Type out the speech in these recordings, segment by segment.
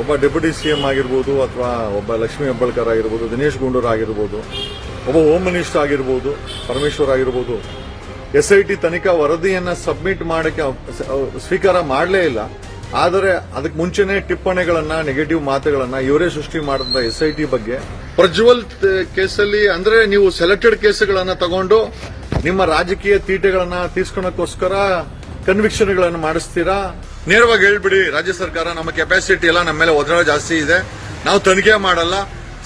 ಒಬ್ಬ deputy CM ಆಗಿರ್ಬೋದು ಅಥವಾ ಒಬ್ಬ ಲಕ್ಷ್ಮೀ ಹೆಬ್ಬಾಳ್ಕರ್ ಆಗಿರ್ಬೋದು, ದಿನೇಶ್ ಗುಂಡೂರು ಆಗಿರ್ಬೋದು, ಒಬ್ಬ ಹೋಮ್ ಮಿನಿಸ್ಟರ್ ಆಗಿರ್ಬೋದು, ಪರಮೇಶ್ವರ್ ಆಗಿರ್ಬೋದು ಎಸ್ ಐ ಟಿ ತನಿಖಾ ವರದಿಯನ್ನು ಸಬ್ಮಿಟ್ ಮಾಡಕ್ಕೆ ಸ್ವೀಕಾರ ಮಾಡಲೇ ಇಲ್ಲ. ಆದರೆ ಅದಕ್ಕೆ ಮುಂಚೆನೇ ಟಿಪ್ಪಣಿಗಳನ್ನ ನೆಗೆಟಿವ್ ಮಾತುಗಳನ್ನ, ಇವರೇ ಸೃಷ್ಟಿ ಮಾಡಿದ ಎಸ್ ಐ ಟಿ ಬಗ್ಗೆ ಪ್ರಜ್ವಲ್ ಕೇಸಲ್ಲಿ ಅಂದ್ರೆ ನೀವು ಸೆಲೆಕ್ಟೆಡ್ ಕೇಸುಗಳನ್ನು ತಗೊಂಡು ನಿಮ್ಮ ರಾಜಕೀಯ ತೀಟೆಗಳನ್ನ ತೀರ್ಸ್ಕೊಳಕ್ಕೋಸ್ಕರ ಕನ್ವಿಕ್ಷನ್ಗಳನ್ನು ಮಾಡಿಸ್ತೀರಾ? ನೇರವಾಗಿ ಹೇಳ್ಬಿಡಿ, ರಾಜ್ಯ ಸರ್ಕಾರ ನಮ್ಮ ಕೆಪಾಸಿಟಿ ಎಲ್ಲ ನಮ್ಮ ಮೇಲೆ ಒತ್ತಡ ಜಾಸ್ತಿ ಇದೆ. ನಾವು ತನಿಖೆ ಮಾಡಲ್ಲ.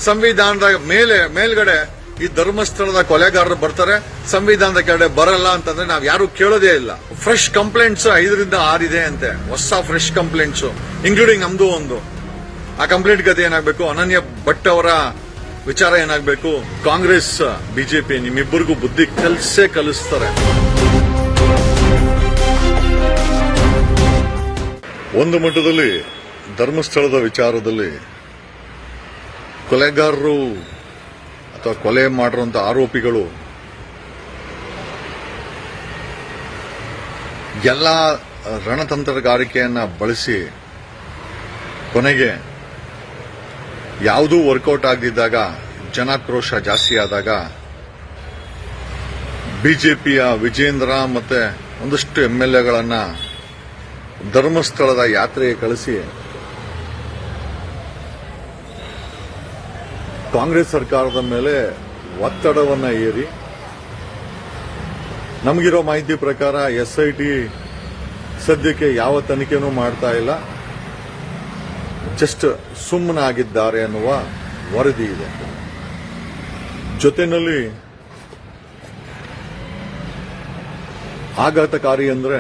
ಸಂವಿಧಾನದ ಮೇಲೆ, ಮೇಲ್ಗಡೆ ಈ ಧರ್ಮಸ್ಥಳದ ಕೊಲೆಗಾರರು ಬರ್ತಾರೆ. ಸಂವಿಧಾನದ ಕಡೆ ಬರಲ್ಲ ಅಂತಂದ್ರೆ ನಾವು ಯಾರು ಕೇಳೋದೇ ಇಲ್ಲ. ಫ್ರೆಶ್ ಕಂಪ್ಲೇಂಟ್ಸ್ ಐದರಿಂದ ಆರಿದೆ ಅಂತೆ. ಹೊಸ ಫ್ರೆಶ್ ಕಂಪ್ಲೇಂಟ್ಸ್ ಇನ್ಕ್ಲೂಡಿಂಗ್ ನಮ್ದು ಒಂದು. ಆ ಕಂಪ್ಲೇಂಟ್ ಕತೆ ಏನಾಗಬೇಕು? ಅನನ್ಯ ಭಟ್ ಅವರ ವಿಚಾರ ಏನಾಗಬೇಕು? ಕಾಂಗ್ರೆಸ್, ಬಿಜೆಪಿ, ನಿಮ್ಮಿಬ್ಬರಿಗೂ ಬುದ್ಧಿ ಕಲಿಸೇ ಕಲಿಸ್ತಾರೆ. ಒಂದು ಮಟ್ಟದಲ್ಲಿ ಧರ್ಮಸ್ಥಳದ ವಿಚಾರದಲ್ಲಿ ಕೊಲೆಗಾರರು ಅಥವಾ ಕೊಲೆ ಮಾಡಿರುವಂತಹ ಆರೋಪಿಗಳು ಎಲ್ಲ ರಣತಂತ್ರಗಾರಿಕೆಯನ್ನ ಬಳಸಿ ಕೊನೆಗೆ ಯಾವುದೂ ವರ್ಕೌಟ್ ಆಗದಿದ್ದಾಗ, ಜನಾಕ್ರೋಶ ಜಾಸ್ತಿ ಆದಾಗ ಬಿಜೆಪಿಯ ವಿಜೇಂದ್ರ ಮತ್ತೆ ಒಂದಷ್ಟು ಎಂ ಎಲ್ ಧರ್ಮಸ್ಥಳದ ಯಾತ್ರೆಗೆ ಕಳಿಸಿ ಕಾಂಗ್ರೆಸ್ ಸರ್ಕಾರದ ಮೇಲೆ ಒತ್ತಡವನ್ನ ಏರಿ, ನಮಗಿರೋ ಮಾಹಿತಿ ಪ್ರಕಾರ ಎಸ್ ಐ ಟಿ ಸದ್ಯಕ್ಕೆ ಯಾವ ತನಿಖೆನೂ ಮಾಡ್ತಾ ಇಲ್ಲ. ಜಸ್ಟ್ ಸುಮ್ಮನಾಗಿದ್ದಾರೆ ಅನ್ನುವ ವರದಿ ಇದೆ. ಜೊತೆಯಲ್ಲಿ ಆಘಾತಕಾರಿ ಅಂದ್ರೆ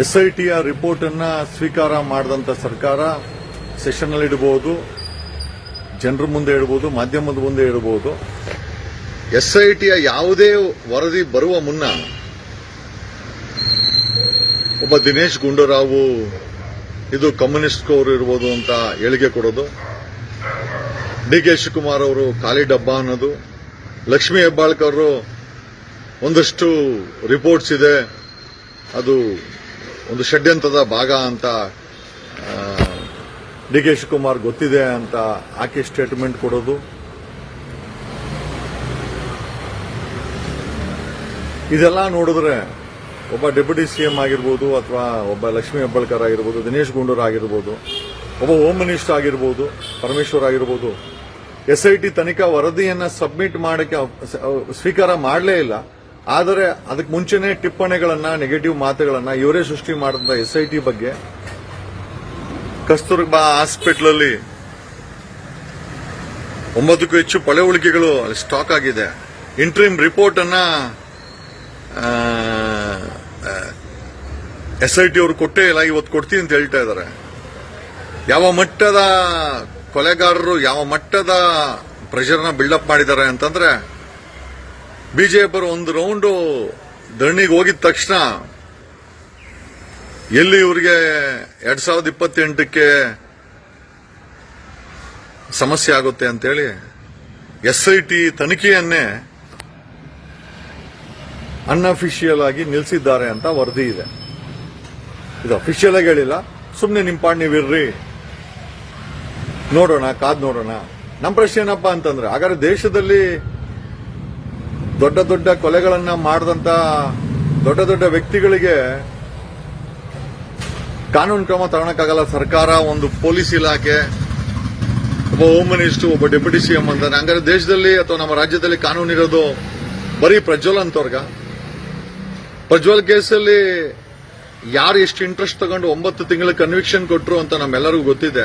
ಎಸ್ ಐ ಟಿಯ ರಿಪೋರ್ಟ್ ಅನ್ನ ಸ್ವೀಕಾರ ಮಾಡಿದಂತ ಸರ್ಕಾರ ಸೆಷನ್ ಅಲ್ಲಿ ಇಡಬಹುದು ಜನರ ಮುಂದೆ ಇಡಬಹುದು ಮಾಧ್ಯಮದ ಮುಂದೆ ಇಡಬಹುದು ಎಸ್ಐಟಿಯ ಯಾವುದೇ ವರದಿ ಬರುವ ಮುನ್ನ ಒಬ್ಬ ದಿನೇಶ್ ಗುಂಡೂರಾವು ಇದು ಕಮ್ಯುನಿಸ್ಟ್ ಅವರು ಇರ್ಬೋದು ಅಂತ ಹೇಳಿಕೆ ಕೊಡೋದು. ಡಿ ಕೆ ಶಿವಕುಮಾರ್ ಅವರು ಖಾಲಿ ಡಬ್ಬ ಅನ್ನೋದು. ಲಕ್ಷ್ಮೀ ಹೆಬ್ಬಾಳ್ಕರ್ ಒಂದಷ್ಟು ರಿಪೋರ್ಟ್ಸ್ ಇದೆ. ಅದು ಒಂದು ಷಡ್ಯಂತ್ರದ ಭಾಗ ಅಂತ ಡಿ ಕೆ ಶಿವಕುಮಾರ್ ಗೊತ್ತಿದೆ ಅಂತ ಆಕೆ ಸ್ಟೇಟ್ಮೆಂಟ್ ಕೊಡೋದು. ಇದೆಲ್ಲ ನೋಡಿದ್ರೆ ಒಬ್ಬ ಡೆಪ್ಯೂಟಿ ಸಿಎಂ ಆಗಿರ್ಬೋದು ಅಥವಾ ಒಬ್ಬ ಲಕ್ಷ್ಮೀ ಹೆಬ್ಬಾಳ್ಕರ್ ಆಗಿರ್ಬೋದು, ದಿನೇಶ್ ಗುಂಡೂರ್ ಆಗಿರ್ಬೋದು, ಒಬ್ಬ ಹೋಮ್ ಮಿನಿಸ್ಟರ್ ಆಗಿರ್ಬೋದು, ಪರಮೇಶ್ವರ್ ಆಗಿರ್ಬೋದು, ಎಸ್ ಐ ತನಿಖಾ ವರದಿಯನ್ನು ಸಬ್ಮಿಟ್ ಮಾಡಕ್ಕೆ ಸ್ವೀಕಾರ ಮಾಡಲೇ ಇಲ್ಲ. ಆದರೆ ಅದಕ್ಕೆ ಮುಂಚೆನೆ ಟಿಪ್ಪಣಿಗಳನ್ನ ನೆಗೆಟಿವ್ ಮಾತುಗಳನ್ನ ಇವರೇ ಸೃಷ್ಟಿ ಮಾಡಿದ ಎಸ್ ಐ ಟಿ ಬಗ್ಗೆ ಕಸ್ತೂರ್ಬಾ ಹಾಸ್ಪಿಟಲ್ ಅಲ್ಲಿ ಒಂಬತ್ತಕ್ಕೂ ಹೆಚ್ಚು ಪಳೆ ಉಳಿಕೆಗಳು ಅಲ್ಲಿ ಸ್ಟಾಕ್ ಆಗಿದೆ. ಇಂಟ್ರಿಮ್ ರಿಪೋರ್ಟ್ ಅನ್ನ ಎಸ್ ಐ ಟಿ ಅವರು ಕೊಟ್ಟೇ ಇಲ್ಲ, ಇವತ್ತು ಕೊಡ್ತೀನಿ ಅಂತ ಹೇಳ್ತಾ ಇದ್ದಾರೆ. ಯಾವ ಮಟ್ಟದ ಕೊಲೆಗಾರರು, ಯಾವ ಮಟ್ಟದ ಪ್ರೆಷರ್ನ ಬಿಲ್ಡಪ್ ಮಾಡಿದ್ದಾರೆ ಅಂತಂದ್ರೆ ಬಿಜೆಪಿ ಒಂದು ರೌಂಡು ದಣ್ಣಿಗೆ ಹೋಗಿದ ತಕ್ಷಣ ಎಲ್ಲಿ ಇವರಿಗೆ ಎರಡ್ ಸಾವಿರದ ಇಪ್ಪತ್ತೆಂಟಕ್ಕೆ ಸಮಸ್ಯೆ ಆಗುತ್ತೆ ಅಂತೇಳಿ ಎಸ್ ಐ ಟಿ ತನಿಖೆಯನ್ನೇ ಅನ್ಅಫಿಷಿಯಲ್ ಆಗಿ ನಿಲ್ಲಿಸಿದ್ದಾರೆ ಅಂತ ವರದಿ ಇದೆ. ಇದು ಅಫಿಷಿಯಲ್ ಆಗಿ ಹೇಳಿಲ್ಲ. ಸುಮ್ಮನೆ ನಿಮ್ಮ ಪಾಡ್ ನೀವಿರ್ರಿ ನೋಡೋಣ, ಕಾದ್ ನೋಡೋಣ. ನಮ್ಮ ಪ್ರಶ್ನೆ ಏನಪ್ಪಾ ಅಂತಂದ್ರೆ, ಹಾಗಾದ್ರೆ ದೇಶದಲ್ಲಿ ದೊಡ್ಡ ದೊಡ್ಡ ಕೊಲೆಗಳನ್ನ ಮಾಡಿದಂತ ದೊಡ್ಡ ದೊಡ್ಡ ವ್ಯಕ್ತಿಗಳಿಗೆ ಕಾನೂನು ಕ್ರಮ ತಗೊಳಕ್ಕಾಗಲ್ಲ. ಸರ್ಕಾರ ಒಂದು ಪೊಲೀಸ್ ಇಲಾಖೆ, ಒಬ್ಬ ಹೋಮ್ ಮಿನಿಸ್ಟರ್, ಒಬ್ಬ ಡೆಪ್ಯೂಟಿ ಸಿಎಂ ಅಂತಾನೆ. ಹಂಗಾರೆ ದೇಶದಲ್ಲಿ ಅಥವಾ ನಮ್ಮ ರಾಜ್ಯದಲ್ಲಿ ಕಾನೂನು ಇರೋದು ಬರೀ ಪ್ರಜ್ವಲ್ ಅಂತವ್ರಗ. ಪ್ರಜ್ವಲ್ ಕೇಸಲ್ಲಿ ಯಾರು ಎಷ್ಟು ಇಂಟ್ರೆಸ್ಟ್ ತಗೊಂಡು ಒಂಬತ್ತು ತಿಂಗಳ ಕನ್ವಿಕ್ಷನ್ ಕೊಟ್ರು ಅಂತ ನಮ್ಮೆಲ್ಲರಿಗೂ ಗೊತ್ತಿದೆ.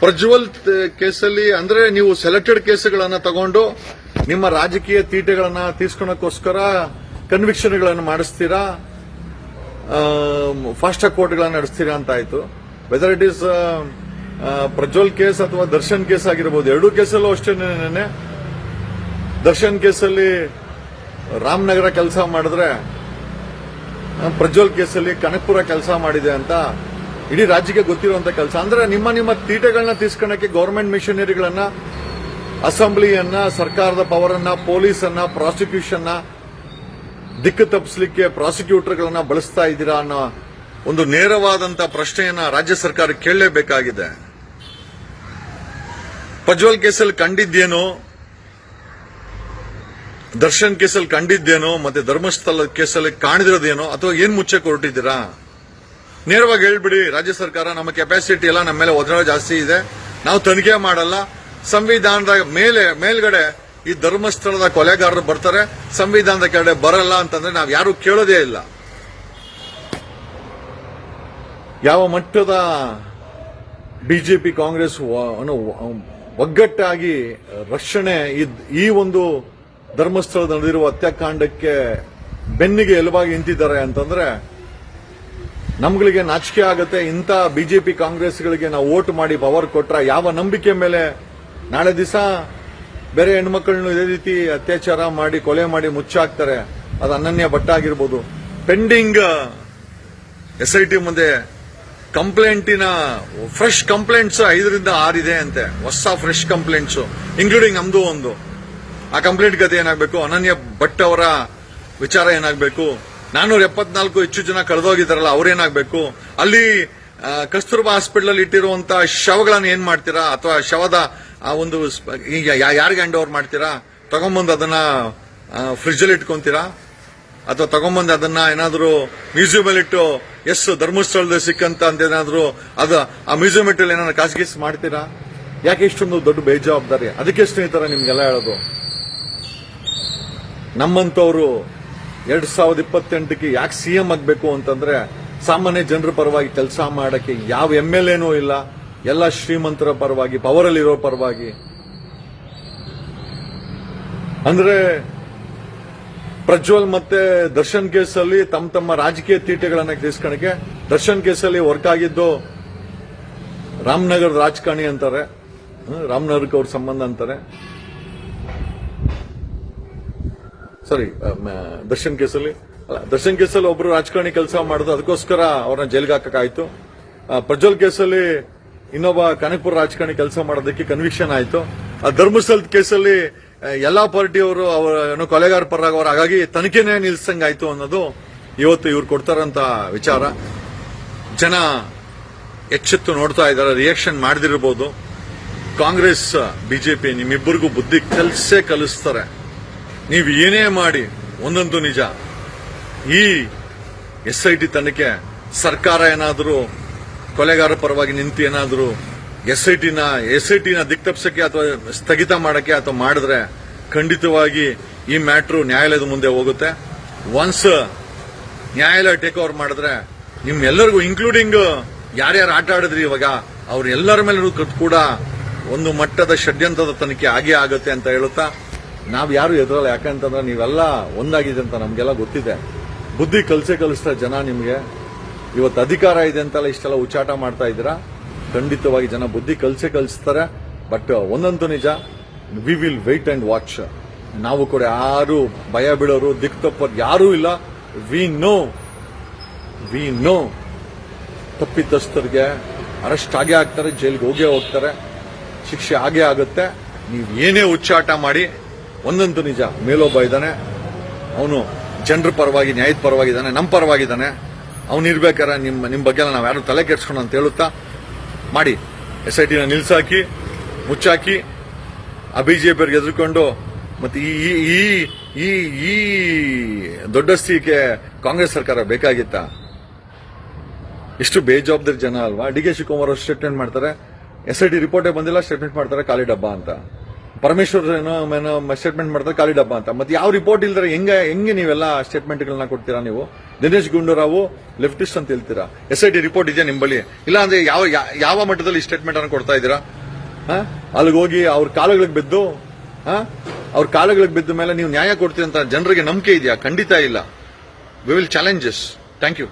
ಪ್ರಜ್ವಲ್ ಕೇಸಲ್ಲಿ ಅಂದ್ರೆ ನೀವು ಸೆಲೆಕ್ಟೆಡ್ ಕೇಸ್ಗಳನ್ನ ತಗೊಂಡು ನಿಮ್ಮ ರಾಜಕೀಯ ತೀಟೆಗಳನ್ನ ತೀರ್ಸ್ಕೊಳಕ್ಕೋಸ್ಕರ ಕನ್ವಿಕ್ಷನ್ಗಳನ್ನು ಮಾಡಿಸ್ತೀರಾ? ಫಾಸ್ಟ್ ಟ್ರಾಕ್ ಕೋರ್ಟ್ಗಳನ್ನು ನಡೆಸ್ತೀರಾ ಅಂತ ಆಯ್ತು. Whether it is Prajwal case ಅಥವಾ ದರ್ಶನ್ ಕೇಸ್ ಆಗಿರ್ಬೋದು, ಎರಡೂ ಕೇಸಲ್ಲೂ ಅಷ್ಟೇ ನೆನೆ ದರ್ಶನ್ ಕೇಸಲ್ಲಿ ರಾಮನಗರ ಕೆಲಸ ಮಾಡಿದ್ರೆ ಪ್ರಜ್ವಲ್ ಕೇಸಲ್ಲಿ ಕನಕಪುರ ಕೆಲಸ ಮಾಡಿದೆ ಅಂತ ಇಡೀ ರಾಜ್ಯಕ್ಕೆ ಗೊತ್ತಿರುವಂತ ಕೆಲಸ. ಅಂದ್ರೆ ನಿಮ್ಮ ನಿಮ್ಮ ತೀಟೆಗಳನ್ನ ತೀರ್ಸ್ಕೊಳಕ್ಕೆ ಗೌರ್ಮೆಂಟ್ ಮಿಷನರಿಗಳನ್ನ ಅಸೆಂಬ್ಲಿಯನ್ನ, ಸರ್ಕಾರದ ಪವರ್ ಅನ್ನ ಪೊಲೀಸ್ ಅನ್ನ ಪ್ರಾಸಿಕ್ಯೂಷನ್ ದಿಕ್ಕು ತಪ್ಪಿಸಲಿಕ್ಕೆ ಪ್ರಾಸಿಕ್ಯೂಟರ್ಗಳನ್ನ ಬಳಸ್ತಾ ಇದ್ದೀರಾ ಅನ್ನೋ ಒಂದು ನೇರವಾದಂತ ಪ್ರಶ್ನೆಯನ್ನ ರಾಜ್ಯ ಸರ್ಕಾರ ಕೇಳಲೇಬೇಕಾಗಿದೆ. ಪ್ರಜ್ವಲ್ ಕೇಸಲ್ಲಿ ಕಂಡಿದ್ದೇನೋ, ದರ್ಶನ್ ಕೇಸಲ್ಲಿ ಕಂಡಿದ್ದೇನೋ, ಮತ್ತೆ ಧರ್ಮಸ್ಥಳ ಕೇಸಲ್ಲಿ ಕಾಣದಿರೋದೇನೋ, ಅಥವಾ ಏನ್ ಮುಚ್ಚೆ ಹೊರಟಿದ್ದೀರಾ ನೇರವಾಗಿ ಹೇಳ್ಬಿಡಿ, ರಾಜ್ಯ ಸರ್ಕಾರ ನಮ್ಮ ಕೆಪಾಸಿಟಿ ಎಲ್ಲ ನಮ್ಮ ಮೇಲೆ ಒತ್ತಡ ಜಾಸ್ತಿ ಇದೆ. ನಾವು ತನಿಖೆ ಮಾಡಲ್ಲ. ಸಂವಿಧಾನದ ಮೇಲೆ, ಮೇಲ್ಗಡೆ ಈ ಧರ್ಮಸ್ಥಳದ ಕೊಲೆಗಾರರು ಬರ್ತಾರೆ, ಸಂವಿಧಾನದ ಕೆಳಗಡೆ ಬರಲ್ಲ ಅಂತಂದ್ರೆ ನಾವು ಯಾರು ಕೇಳೋದೇ ಇಲ್ಲ. ಯಾವ ಮಟ್ಟದ ಬಿಜೆಪಿ, ಕಾಂಗ್ರೆಸ್ ಒಗ್ಗಟ್ಟಾಗಿ ರಕ್ಷಣೆ ಈ ಒಂದು ಧರ್ಮಸ್ಥಳದ ನಡೆದಿರುವ ಹತ್ಯಾಕಾಂಡಕ್ಕೆ ಬೆನ್ನಿಗೆ ಎಲುಬಾಗಿ ನಿಂತಿದ್ದಾರೆ ಅಂತಂದ್ರೆ ನಮ್ಗಳಿಗೆ ನಾಚಿಕೆ ಆಗುತ್ತೆ. ಇಂಥ ಬಿಜೆಪಿ, ಕಾಂಗ್ರೆಸ್ಗಳಿಗೆ ನಾವು ವೋಟ್ ಮಾಡಿ ಪವರ್ ಕೊಟ್ರ ಯಾವ ನಂಬಿಕೆ ಮೇಲೆ ನಾಳೆ ದಿವಸ ಬೇರೆ ಹೆಣ್ಮಕ್ಳನ್ನು ಇದೇ ರೀತಿ ಅತ್ಯಾಚಾರ ಮಾಡಿ, ಕೊಲೆ ಮಾಡಿ ಮುಚ್ಚಾಕ್ತಾರೆ. ಅದು ಅನನ್ಯ ಭಟ್ಟ ಆಗಿರ್ಬೋದು. ಪೆಂಡಿಂಗ್ ಎಸ್ ಐ ಟಿ ಮುಂದೆ ಕಂಪ್ಲೇಂಟಿನ ಫ್ರೆಶ್ ಕಂಪ್ಲೇಂಟ್ಸ್ ಐದರಿಂದ ಆರಿದೆ ಅಂತೆ. ಹೊಸ ಫ್ರೆಶ್ ಕಂಪ್ಲೇಂಟ್ಸ್ ಇನ್ಕ್ಲೂಡಿಂಗ್ ನಮ್ದು ಒಂದು. ಆ ಕಂಪ್ಲೇಂಟ್ ಕತೆ ಏನಾಗಬೇಕು? ಅನನ್ಯ ಭಟ್ ಅವರ ವಿಚಾರ ಏನಾಗಬೇಕು? ನಾನ್ನೂರ ಎಪ್ಪತ್ನಾಲ್ಕು ಹೆಚ್ಚು ಜನ ಕಳೆದೋಗಿದ್ದಾರಲ್ಲ, ಅವ್ರೇನಾಗಬೇಕು? ಅಲ್ಲಿ ಕಸ್ತೂರ್ಬಾ ಹಾಸ್ಪಿಟಲ್ ಅಲ್ಲಿ ಇಟ್ಟಿರುವಂತ ಶವಗಳನ್ನ ಏನ್ ಮಾಡ್ತೀರಾ? ಅಥವಾ ಶವದ ಆ ಒಂದು ಈಗ ಯಾರಿಗೆ ಹ್ಯಾಂಡ್ ಓವರ್ ಮಾಡ್ತೀರಾ? ತಗೊಂಬಂದು ಅದನ್ನ ಫ್ರಿಜ್ ಅಲ್ಲಿ ಇಟ್ಕೊಂತೀರಾ? ಅಥವಾ ತಗೊಂಬಂದು ಅದನ್ನ ಏನಾದರೂ ಮ್ಯೂಸಿಯಂ ಇಟ್ಟು, ಎಸ್, ಧರ್ಮಸ್ಥಳದಲ್ಲಿ ಸಿಕ್ಕಂತ ಅಂತ ಏನಾದರೂ ಅದು, ಆ ಮ್ಯೂಸಿಯಂ ಇಟ್ಟಲ್ಲಿ ಏನಾದ್ರು ಖಾಸಗಿ ಮಾಡ್ತೀರಾ? ಯಾಕೆ ಇಷ್ಟೊಂದು ದೊಡ್ಡ ಬೇಜವಾಬ್ದಾರಿ? ಅದಕ್ಕೆ ಸ್ನೇಹಿತರ ನಿಮ್ಗೆಲ್ಲ ಹೇಳೋದು. ನಮ್ಮಂತವ್ರು ಎರಡ್ ಸಾವಿರದ ಇಪ್ಪತ್ತೆಂಟಕ್ಕೆ ಯಾಕೆ ಸಿಎಂ ಆಗಬೇಕು ಅಂತಂದ್ರೆ, ಸಾಮಾನ್ಯ ಜನರ ಪರವಾಗಿ ಕೆಲಸ ಮಾಡಕ್ಕೆ ಯಾವ ಎಂ ಎಲ್ ಎನೂ ಇಲ್ಲ. ಎಲ್ಲ ಶ್ರೀಮಂತರ ಪರವಾಗಿ ಪವರಲ್ಲಿರೋ ಪರವಾಗಿ. ಅಂದ್ರೆ ಪ್ರಜ್ವಲ್ ಮತ್ತೆ ದರ್ಶನ್ ಕೇಸಲ್ಲಿ ತಮ್ಮ ತಮ್ಮ ರಾಜಕೀಯ ತೀಟೆಗಳನ್ನ ತಿಳಿಸ್ಕೊಳಕ್ಕೆ ದರ್ಶನ್ ಕೇಸಲ್ಲಿ ವರ್ಕ್ ಆಗಿದ್ದು ರಾಮನಗರದ ರಾಜಕಾರಣಿ ಅಂತಾರೆ. ರಾಮನಗರಕ್ಕೆ ಅವ್ರ ಸಂಬಂಧ ಅಂತಾರೆ. ಸಾರಿ ದರ್ಶನ್ ಕೇಸಲ್ಲಿ ಅಲ್ಲ, ದರ್ಶನ್ ಕೇಸಲ್ಲಿ ಒಬ್ರು ರಾಜಕಾರಣಿ ಕೆಲಸ ಮಾಡಿದ್ರು ಅದಕ್ಕೋಸ್ಕರ ಅವ್ರನ್ನ ಜೈಲಿಗೆ ಹಾಕಕ್ಕಾಯ್ತು. ಪ್ರಜ್ವಲ್ ಕೇಸಲ್ಲಿ ಇನ್ನೊಬ್ಬ ಕನಕಪುರ ರಾಜಕಾರಣಿ ಕೆಲಸ ಮಾಡೋದಕ್ಕೆ ಕನ್ವಿಕ್ಷನ್ ಆಯಿತು. ಆ ಧರ್ಮಸ್ಥಳದ ಕೇಸಲ್ಲಿ ಎಲ್ಲ ಪಾರ್ಟಿಯವರು ಅವರ ಏನೋ ಕೊಲೆಗಾರ ಪರಾಗವರು ಹಾಗಾಗಿ ತನಿಖೆನೇ ನಿಲ್ಸಂಗಾಯ್ತು ಅನ್ನೋದು ಇವತ್ತು ಇವ್ರು ಕೊಡ್ತಾರಂತ ವಿಚಾರ. ಜನ ಎಚ್ಚೆತ್ತು ನೋಡ್ತಾ ಇದ್ದಾರೆ ರಿಯಾಕ್ಷನ್ ಮಾಡದಿರಬಹುದು ಕಾಂಗ್ರೆಸ್, ಬಿಜೆಪಿ ನಿಮ್ಮಿಬ್ಬರಿಗೂ ಬುದ್ಧಿ ಕಲಿಸೇ ಕಲಿಸ್ತಾರೆ. ನೀವು ಏನೇ ಮಾಡಿ ಒಂದೊಂದು ನಿಜ. ಈ ಎಸ್ ಐ ತನಿಖೆ ಸರ್ಕಾರ ಏನಾದರೂ ಕೊಲೆಗಾರ ಪರವಾಗಿ ನಿಂತು ಏನಾದರೂ ಎಸ್ ಐ ಟಿನ ಎಸ್ ಐ ಟಿನ ದಿಕ್ತಪ್ಸಕ್ಕೆ ಅಥವಾ ಸ್ಥಗಿತ ಮಾಡಕ್ಕೆ ಅಥವಾ ಮಾಡಿದ್ರೆ ಖಂಡಿತವಾಗಿ ಈ ಮ್ಯಾಟ್ರು ನ್ಯಾಯಾಲಯದ ಮುಂದೆ ಹೋಗುತ್ತೆ. ಒನ್ಸ್ ನ್ಯಾಯಾಲಯ ಟೇಕ್ ಓವರ್ ಮಾಡಿದ್ರೆ ನಿಮ್ಮೆಲ್ಲರಿಗೂ ಇನ್ಕ್ಲೂಡಿಂಗ್ ಯಾರ್ಯಾರು ಆಟ ಆಡಿದ್ರಿ ಇವಾಗ, ಅವ್ರೆಲ್ಲರ ಮೇಲೂ ಕೂಡ ಒಂದು ಮಟ್ಟದ ಷಡ್ಯಂತ್ರದ ತನಿಖೆ ಆಗೇ ಆಗುತ್ತೆ ಅಂತ ಹೇಳುತ್ತಾ, ನಾವು ಯಾರು ಎದುರಲ್ಲ. ಯಾಕಂತಂದ್ರೆ ನೀವೆಲ್ಲ ಒಂದಾಗಿದೆ ಅಂತ ನಮಗೆಲ್ಲ ಗೊತ್ತಿದೆ. ಬುದ್ಧಿ ಕಲಸೇ ಕಲಿಸ್ತಾ ಜನ ನಿಮ್ಗೆ. ಇವತ್ತು ಅಧಿಕಾರ ಇದೆ ಅಂತೆಲ್ಲ ಇಷ್ಟೆಲ್ಲ ಉಚ್ಚಾಟ ಮಾಡ್ತಾ ಇದ್ದೀರಾ? ಖಂಡಿತವಾಗಿ ಜನ ಬುದ್ಧಿ ಕಲ್ಸೆ ಕಲಿಸ್ತಾರೆ, ಬಟ್ ಒಂದಂತೂ ನಿಜ we will wait and watch ನಾವು ಕೂಡ ಯಾರು ಭಯ ಬೀಳೋರು ದಿಕ್ ತಪ್ಪೋರು ಯಾರೂ ಇಲ್ಲ. ವಿ ನೋ ವಿ ನೋ ತಪ್ಪಿತಸ್ಥರಿಗೆ ಅರೆಸ್ಟ್ ಆಗೇ ಆಗ್ತಾರೆ, ಜೈಲಿಗೆ ಹೋಗೇ ಹೋಗ್ತಾರೆ. ಶಿಕ್ಷೆ ಆಗೇ ಆಗುತ್ತೆ. ನೀವು ಏನೇ ಉಚ್ಚಾಟ ಮಾಡಿ, ಒಂದಂತೂ ನಿಜ, ಮೇಲೊಬ್ಬ ಇದ್ದಾನೆ. ಅವನು ಜನರ ಪರವಾಗಿ, ನ್ಯಾಯದ ಪರವಾಗಿದ್ದಾನೆ ನಮ್ಮ ಪರವಾಗಿದ್ದಾನೆ ಅವನು ಇರ್ಬೇಕಾರೆ ನಿಮ್ಮ ನಿಮ್ಮ ಬಗ್ಗೆ ನಾವು ಯಾರು ತಲೆ ಕೆಡ್ಸ್ಕೊಂಡು ಅಂತ ಹೇಳುತ್ತಾ? ಮಾಡಿ. ಎಸ್ ಐ ಟಿನ ನಿಲ್ಸಾಕಿ, ಮುಚ್ಚಾಕಿ, ಆ ಬಿಜೆಪಿಯವ್ರಿಗೆ ಎದುರ್ಕೊಂಡು, ಮತ್ತೆ ಈ ಈ ಈ ಈ ದೊಡ್ಡಸ್ತಿಗೆ ಕಾಂಗ್ರೆಸ್ ಸರ್ಕಾರ ಬೇಕಾಗಿತ್ತಾ? ಎಷ್ಟು ಬೇಜವಾಬ್ದಾರಿ ಜನ ಅಲ್ವಾ? ಡಿ ಕೆ ಶಿವಕುಮಾರ್ ಅವರು ಸ್ಟೇಟ್ಮೆಂಟ್ ಮಾಡ್ತಾರೆ. ಎಸ್ ಐ ಟಿ ರಿಪೋರ್ಟೇ ಬಂದಿಲ್ಲ ಸ್ಟೇಟ್ಮೆಂಟ್ ಮಾಡ್ತಾರೆ, ಖಾಲಿ ಡಬ್ಬ ಅಂತ. ಪರಮೇಶ್ವರ್ ಸ್ಟೇಟ್ಮೆಂಟ್ ಮಾಡ್ತಾರೆ ಖಾಲಿ ಡಬ್ಬ ಅಂತ. ಮತ್ತೆ ಯಾವ ರಿಪೋರ್ಟ್ ಇಲ್ದ್ರೆ ಹೆಂಗೆ ಹೆಂಗೆ ನೀವೆಲ್ಲ ಸ್ಟೇಟ್ಮೆಂಟ್ಗಳನ್ನ ಕೊಡ್ತೀರಾ ನೀವು? ದಿನೇಶ್ ಗುಂಡೂರಾವು ಲೆಫ್ಟಿಸ್ಟ್ ಅಂತ ಹೇಳ್ತೀರಾ? ಎಸ್ ಐ ಟಿ ರಿಪೋರ್ಟ್ ಇದೆಯಾ ನಿಮ್ಮ ಬಳಿ ಇಲ್ಲ ಅಂದ್ರೆ ಯಾವ ಯಾವ ಮಟ್ಟದಲ್ಲಿ ಸ್ಟೇಟ್ಮೆಂಟ್ ಅನ್ನು ಕೊಡ್ತಾ ಇದ್ದೀರಾ? ಅಲ್ಲಿಗೆ ಹೋಗಿ ಅವ್ರ ಕಾಲುಗಳಿಗೆ ಬಿದ್ದು? ಅವ್ರ ಕಾಲಗಳಿಗೆ ಬಿದ್ದ ಮೇಲೆ ನೀವು ನ್ಯಾಯ ಕೊಡ್ತೀರಿ ಅಂತ ಜನರಿಗೆ ನಂಬಿಕೆ ಇದೆಯಾ? ಖಂಡಿತ ಇಲ್ಲ. We will challenges thank you